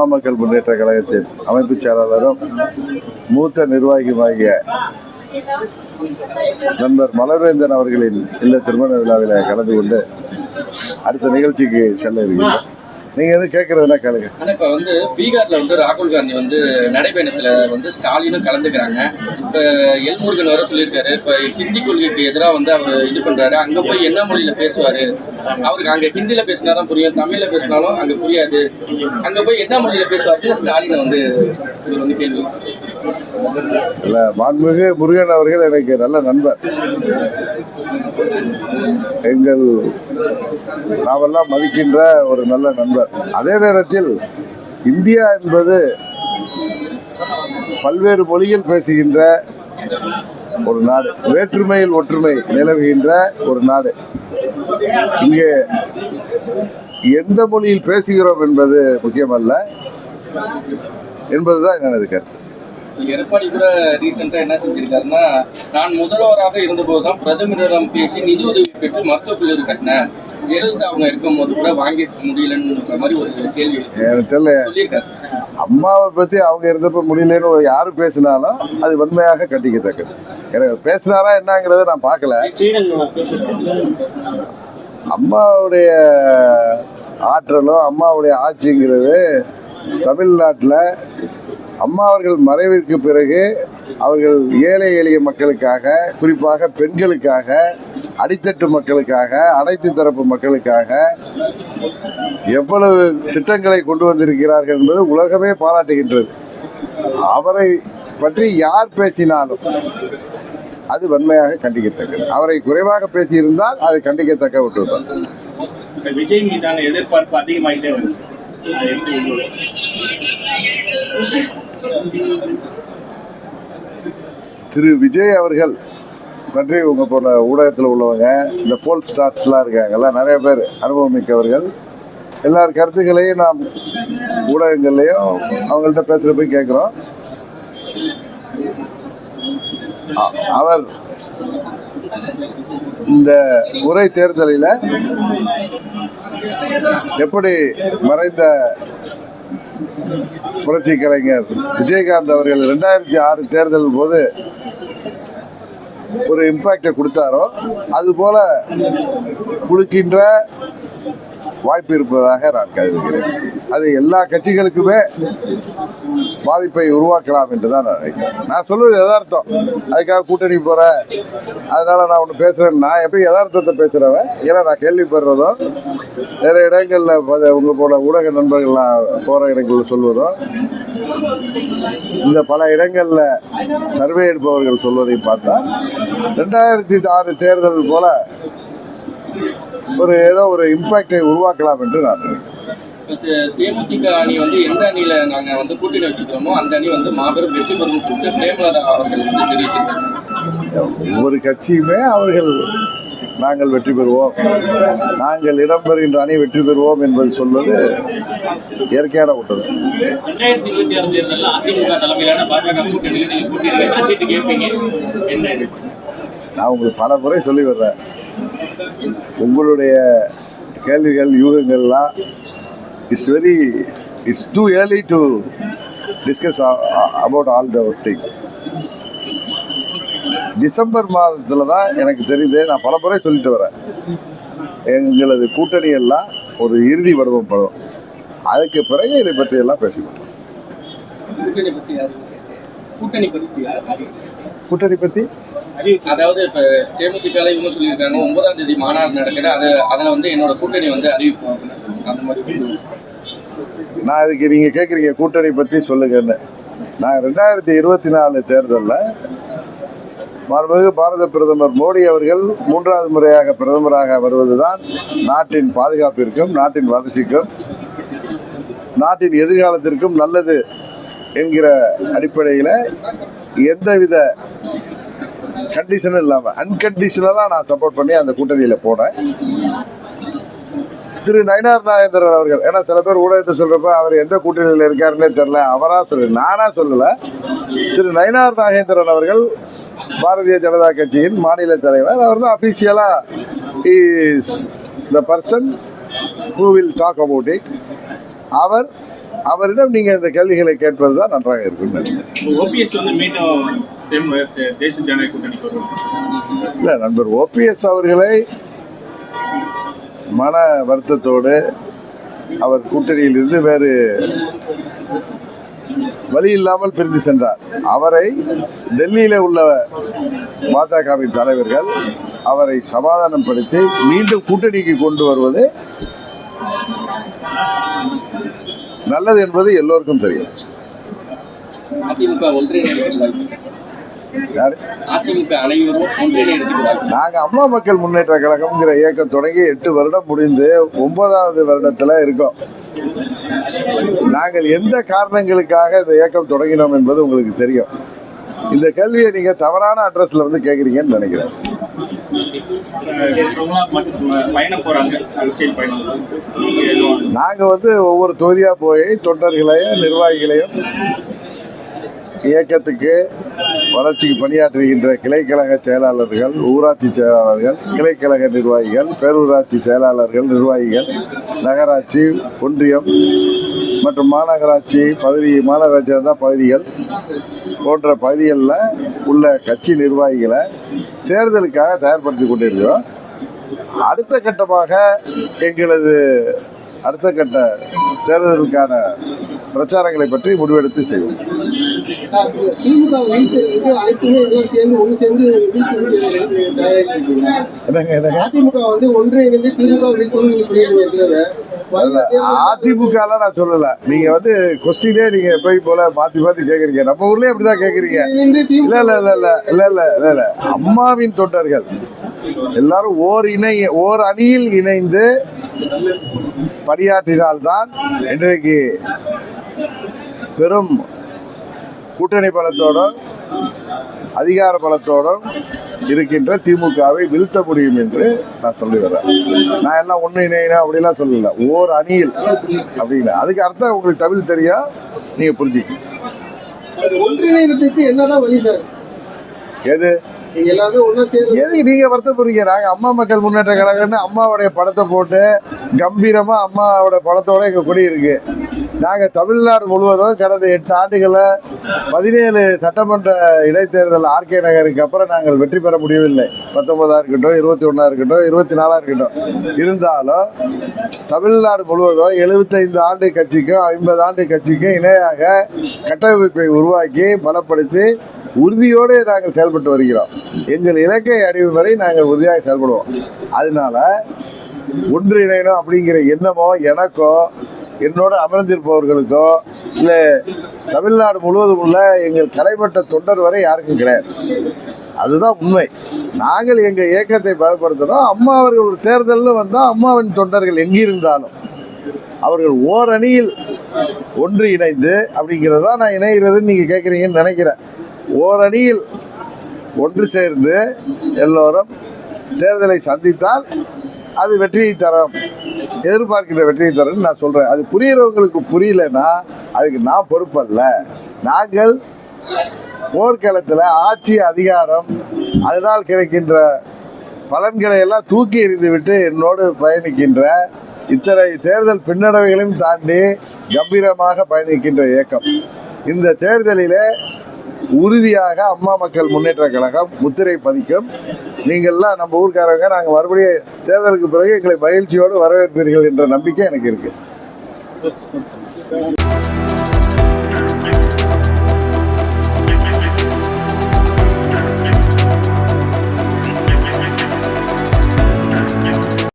அம்மா மக்கள் முன்னேற்ற கழகத்தின் அமைப்பு செயலாளரும் மூத்த நிர்வாகியுமாகிய நண்பர் மலர்வேந்தன் அவர்களின் இல்ல திருமண விழாவில் கலந்து கொண்டு அடுத்த நிகழ்ச்சிக்கு செல்ல இருக்கிறோம் நீங்க எதுவும் கேட்கறதுனா கேளுங்க. ஆனா இப்ப வந்து பீகார்ல வந்து ராகுல் காந்தி வந்து நடைபயணத்துல வந்து ஸ்டாலினும் கலந்துக்கிறாங்க. இப்ப எல்முருகன் வர சொல்லியிருக்காரு. இப்ப ஹிந்தி கொள்கைக்கு எதிராக வந்து அவர் இது பண்றாரு. அங்க போய் என்ன மொழியில பேசுவாரு? அவருக்கு அங்க ஹிந்தில பேசினாதான் புரியும் தமிழ்ல பேசினாலும் அங்க புரியாது. அங்க போய் என்ன மொழியில பேசுவாருன்னு ஸ்டாலினை வந்து இது வந்து கேள்வி. இல்லை மாண்புமிகு முருகன் அவர்கள் எனக்கு நல்ல நண்பர். எங்கள் நாமெல்லாம் மதிக்கின்ற ஒரு நல்ல நண்பர். அதே நேரத்தில் இந்தியா என்பது பல்வேறு மொழியில் பேசுகின்ற ஒரு நாடு. வேற்றுமையில் ஒற்றுமை நிலவுகின்ற ஒரு நாடு. இங்கே எந்த மொழியில் பேசுகிறோம் என்பது முக்கியமல்ல. என்பதுதான் எனது கருத்து. எடப்பாடி கூட ரீசெண்டா என்ன செஞ்சிருக்காருன்னா நான் முதல்வராக இருந்தபோது தான் பிரதமரிடம் பேசி நிதி உதவி பெற்று மருத்துவ கல்லூரி கட்டினேன் ஜெயலலிதா அவங்க இருக்கும்போது கூட வாங்கியிருக்க முடியலன்ற மாதிரி ஒரு கேள்வி எனக்கு தெரியல. அம்மாவை பத்தி அவங்க இருந்தப்ப முடியலன்னு ஒரு யாரு பேசினாலும் அது வன்மையாக கண்டிக்கத்தக்கது. எனக்கு பேசினாரா என்னங்கிறத நான் பார்க்கல. அம்மாவுடைய ஆற்றலும் அம்மாவுடைய ஆட்சிங்கிறது தமிழ்நாட்டில் அம்மா அவர்கள் மறைவிற்கு பிறகு அவர்கள் ஏழை எளிய மக்களுக்காக குறிப்பாக பெண்களுக்காக அடித்தட்டு மக்களுக்காக அனைத்து தரப்பு மக்களுக்காக எவ்வளவு திட்டங்களை கொண்டு வந்திருக்கிறார்கள் என்பது உலகமே பாராட்டுகின்றது. அவரை பற்றி யார் பேசினாலும் அது வன்மையாக கண்டிக்கத்தக்கது. அவரை குறைவாக பேசியிருந்தால் அது கண்டிக்கத்தக்க விட்டுவிட்டார் விஜய் மீதான எதிர்பார்ப்பு அதிகமாகிட்டே வருது. திரு விஜய் அவர்கள் பற்றி உங்க போன ஊடகத்தில் உள்ளவங்க இந்த போல் ஸ்டார்ஸ்லாம் இருக்காங்கல்ல நிறைய பேர் அனுபவம் மிக்கவர்கள். எல்லார் கருத்துக்களையும் நாம் ஊடகங்கள்லையும் அவங்கள்ட்ட பேசுகிற போய் கேட்குறோம் அவர் இந்த உரை தேர்தலில் எப்படி மறைந்த புரட்சி கலைஞர் விஜயகாந்த் அவர்கள் ரெண்டாயிரத்தி ஆறு தேர்தல் போது ஒரு இம்பாக்டை கொடுத்தாரோ அது போல கொடுக்கின்ற வாய்ப்பு இருப்பதாக நான் கருதுகிறேன். அது எல்லா கட்சிகளுக்குமே பாதிப்பை உருவாக்கலாம் என்று தான் நான் நினைக்கிறேன். நான் சொல்வது யதார்த்தம். அதுக்காக கூட்டணி போகிறேன் அதனால் நான் ஒன்று பேசுகிறேன் நான் எப்பயும் யதார்த்தத்தை பேசுகிறவன் ஏன்னா நான் கேள்விப்படுறதும் நிறைய இடங்களில் உங்கள் போல ஊடக நண்பர்கள்லாம் போகிற இடங்களில் சொல்வதும் இந்த பல இடங்களில் சர்வே எடுப்பவர்கள் சொல்வதை பார்த்தா ரெண்டாயிரத்தி ஆறு தேர்தல் போல ஒரு ஏதோ ஒரு இம்பாக்டை உருவாக்கலாம் என்று நான் நினைக்கிறேன். தேமுதிக அணி வந்து எந்த அணியில நாங்க வந்து கூட்டணி வச்சுக்கிறோமோ அந்த அணி வந்து மாபெரும் வெற்றி பெறும்னு சொல்லிட்டு பிரேமலதா அவர்கள் வந்து தெரிவிச்சிருக்காங்க. ஒவ்வொரு கட்சியுமே அவர்கள் நாங்கள் வெற்றி பெறுவோம். நாங்கள் இடம்பெறுகின்ற அணி வெற்றி பெறுவோம் என்பது சொல்வது இயற்கையான ஒன்று. ரெண்டாயிரத்தி இருபத்தி ஆறு தேர்தலில் அதிமுக தலைமையிலான பாஜக கூட்டணியில் நீங்க கூட்டணி எத்தனை சீட்டு கேட்பீங்க? என்ன இது? நான் உங்களுக்கு பல முறை சொல்லி வர்றேன். உங்களுடைய கேள்விகள் யூகங்கள்லாம் it's very it's too early to discuss about all those things December மாதத்தில் தான் எனக்கு தெரியுது நான் பல முறை சொல்லிட்டு வரேன். எங்களது கூட்டணி எல்லாம் ஒரு இறுதி வடிவம் படும். அதுக்கு பிறகு இதை பற்றி எல்லாம் பேசிக்கணும் கூட்டணி? கூட்டணி பற்றி அதாவது இப்ப தேமுதிக இவங்க சொல்லியிருக்காங்க. ஒன்பதாம் தேதி மாநாடு நடக்குது. அது அதுல வந்து என்னோட கூட்டணி வந்து அறிவிப்பாங்க. அந்த மாதிரி நான் இதுக்கு நீங்கள் கேட்குறீங்க கூட்டணி பற்றி சொல்லுங்கன்னு நான் ரெண்டாயிரத்தி இருபத்தி நாலு தேர்தலில் மாண்புமிகு பாரத பிரதமர் மோடி அவர்கள் மூன்றாவது முறையாக பிரதமராக வருவதுதான் நாட்டின் பாதுகாப்பிற்கும் நாட்டின் வளர்ச்சிக்கும் நாட்டின் எதிர்காலத்திற்கும் நல்லது என்கிற அடிப்படையில் எந்தவித கண்டிஷனும் இல்லாமல் அன்கண்டிஷனலாக நான் சப்போர்ட் பண்ணி அந்த கூட்டணியில் போனேன் திரு நயினார் நாகேந்திரன் அவர்கள் ஏன்னா சில பேர் ஊடகத்தை சொல்றப்ப அவர் எந்த கூட்டணியில் இருக்காருன்னே தெரியல அவரா சொல்லு நானா சொல்லல. திரு நயினார் நாகேந்திரன் அவர்கள் பாரதிய ஜனதா கட்சியின் மாநில தலைவர். அவர் தான் அபிஷியலா is the person who will talk about it அவர் அவரிடம் நீங்கள் இந்த கேள்விகளை கேட்பது தான் நன்றாக இருக்கும் ஓபிஎஸ் வந்து மீண்டும் தேசிய ஜனநாயக வருவாங்க. இல்ல நண்பர் ஓபிஎஸ் அவர்களை மன வருத்தத்தோடு அவர் கூட்டணியிலிருந்து வேறு வழி இல்லாமல் பிரிந்து சென்றார். அவரை டெல்லியில உள்ள பாஜகவின் தலைவர்கள் அவரை சமாதானப்படுத்தி மீண்டும் கூட்டணிக்கு கொண்டு வருவது நல்லது என்பது எல்லோருக்கும் தெரியும். அதிமுக ஒன்றிணையத்துக்கு வாய்ப்பு இருக்கா சார்? யாரு? அதிமுக அனைவரும் ஒன்றிணையத்துக்கு வாய்ப்பு நாங்க அம்மா மக்கள் முன்னேற்ற கழகம்ங்கிற இயக்கம் தொடங்கி எட்டு வருடம் முடிந்து ஒன்பதாவது வருடத்துல இருக்கோம். நாங்கள் எந்த காரணங்களுக்காக இந்த இயக்கம் தொடங்கினோம் என்பது உங்களுக்கு தெரியும். இந்த கேள்வியை நீங்க தவறான அட்ரஸ்ல வந்து கேக்குறீங்கன்னு நினைக்கிறேன். இருக்கிறவங்களா மட்டும் பயணம் போறாங்க அரசியல் பயணம் நீங்க எதுவும் நாங்க வந்து ஒவ்வொரு தொகுதியா போய் தொண்டர்களையும் நிர்வாகிகளையும் இயக்கத்துக்கு வளர்ச்சிக்கு பணியாற்றுகின்ற கிளைக்கழக செயலாளர்கள் ஊராட்சி செயலாளர்கள் கிளைக்கழக நிர்வாகிகள் பேரூராட்சி செயலாளர்கள் நிர்வாகிகள் நகராட்சி ஒன்றியம் மற்றும் மாநகராட்சி பகுதி மாநகராட்சி தான் பகுதிகள் போன்ற பகுதிகளில் உள்ள கட்சி நிர்வாகிகளை தேர்தலுக்காக தயார்படுத்தி கொண்டிருக்கிறோம். அடுத்த கட்டமாக எங்களது அடுத்த கட்ட தேர்தலுக்கான பிரச்சாரங்களை பற்றி முடிவெடுத்து செய்வோம். அதிமுக வந்து ஒன்று இணைந்து திமுக வீழ்த்தணும்னு நீங்க சொல்லியிருக்கீங்க ஏற்கனவே. வருகிற தேர்தல் அதிமுக நான் சொல்லல. நீங்க வந்து கொஸ்டினே நீங்க போய் போல மாத்தி மாத்தி கேக்குறீங்க. நம்ம ஊர்லயே அப்படிதான் கேக்குறீங்க. இல்ல இல்ல இல்ல இல்ல இல்ல இல்ல இல்ல இல்ல. அம்மாவின் தொண்டர்கள். எல்லாரும் ஓர் இணை ஓர் அணியில் இணைந்து பணியாற்றினால்தான் இன்றைக்கு பெரும் கூட்டணி பலத்தோடும் அதிகார பலத்தோடும் இருக்கின்ற திமுகவை வீழ்த்த முடியும் என்று நான் சொல்லி வரேன் நான் எல்லாம் ஒன்று இணையினா அப்படிலாம் சொல்லல. ஓர் அணியில் அப்படின்னா. அதுக்கு அர்த்தம் உங்களுக்கு தமிழ் தெரியும் நீங்க புரிஞ்சுக்க ஒன்றிணைறதுக்கு என்னதான் வழி சார்? எது? நீங்க எல்லாருமே ஒன்றா சேர்ந்து எதுக்கு நீங்க வருத்தப்படுறீங்க நாங்க அம்மா மக்கள் முன்னேற்ற கழகம்னு அம்மாவுடைய படத்தை போட்டு கம்பீரமா அம்மாவோட படத்தோட எங்க கொடி இருக்கு. நாங்கள் தமிழ்நாடு முழுவதும் கடந்த எட்டு ஆண்டுகளை பதினேழு சட்டமன்ற இடைத்தேர்தல் ஆர்கே நகருக்கு அப்புறம் நாங்கள் வெற்றி பெற முடியவில்லை. பத்தொன்பதாக இருக்கட்டும் இருபத்தி ஒன்றா இருக்கட்டும் இருபத்தி நாலாக இருக்கட்டும். இருந்தாலும் தமிழ்நாடு முழுவதும் எழுபத்தைந்து ஆண்டு கட்சிக்கும் ஐம்பது ஆண்டு கட்சிக்கும் இணையாக கட்டமைப்பை உருவாக்கி பலப்படுத்தி உறுதியோடு நாங்கள் செயல்பட்டு வருகிறோம். எங்கள் இலக்கை அறிவு வரை நாங்கள் உறுதியாக செயல்படுவோம். அதனால ஒன்றிணையணும் அப்படிங்கிற எண்ணமோ எனக்கோ என்னோட அமர்ந்திருப்பவர்களுக்கோ இல்லை தமிழ்நாடு முழுவதும் உள்ள எங்கள் கடைப்பட்ட தொண்டர் வரை யாருக்கும் கிடையாது. அதுதான் உண்மை. நாங்கள் எங்கள் இயக்கத்தை பலப்படுத்துகிறோம் அம்மா அவர்கள் ஒரு தேர்தலில் வந்தால் அம்மாவின் தொண்டர்கள் எங்கிருந்தாலும் அவர்கள் ஓரணியில் ஒன்று இணைந்து அப்படிங்கிறதா நான் இணைகிறதுன்னு நீங்கள் கேட்குறீங்கன்னு நினைக்கிறேன். ஓரணியில் ஒன்று சேர்ந்து எல்லோரும் தேர்தலை சந்தித்தால் அது வெற்றியை தரும். எதிர்பார்க்கின்ற வெற்றியை தரும்னு நான் சொல்கிறேன் அது புரிகிறவங்களுக்கு புரியலன்னா அதுக்கு நான் பொறுப்பல்ல. நாங்கள் போர்க்களத்தில் ஆட்சி அதிகாரம் அதனால் கிடைக்கின்ற பலன்களை எல்லாம் தூக்கி எறிந்துவிட்டு என்னோடு பயணிக்கின்ற இத்தனை தேர்தல் பின்னடைவுகளையும் தாண்டி கம்பீரமாக பயணிக்கின்ற இயக்கம். இந்த தேர்தலிலே உறுதியாக அம்மா மக்கள் முன்னேற்ற கழகம் முத்திரை பதிக்கும். நீங்கள்லாம் நம்ம ஊருக்காரங்க நாங்கள் மறுபடியும் தேர்தலுக்கு பிறகு எங்களை மகிழ்ச்சியோடு வரவேற்பீர்கள் என்ற நம்பிக்கை எனக்கு இருக்குது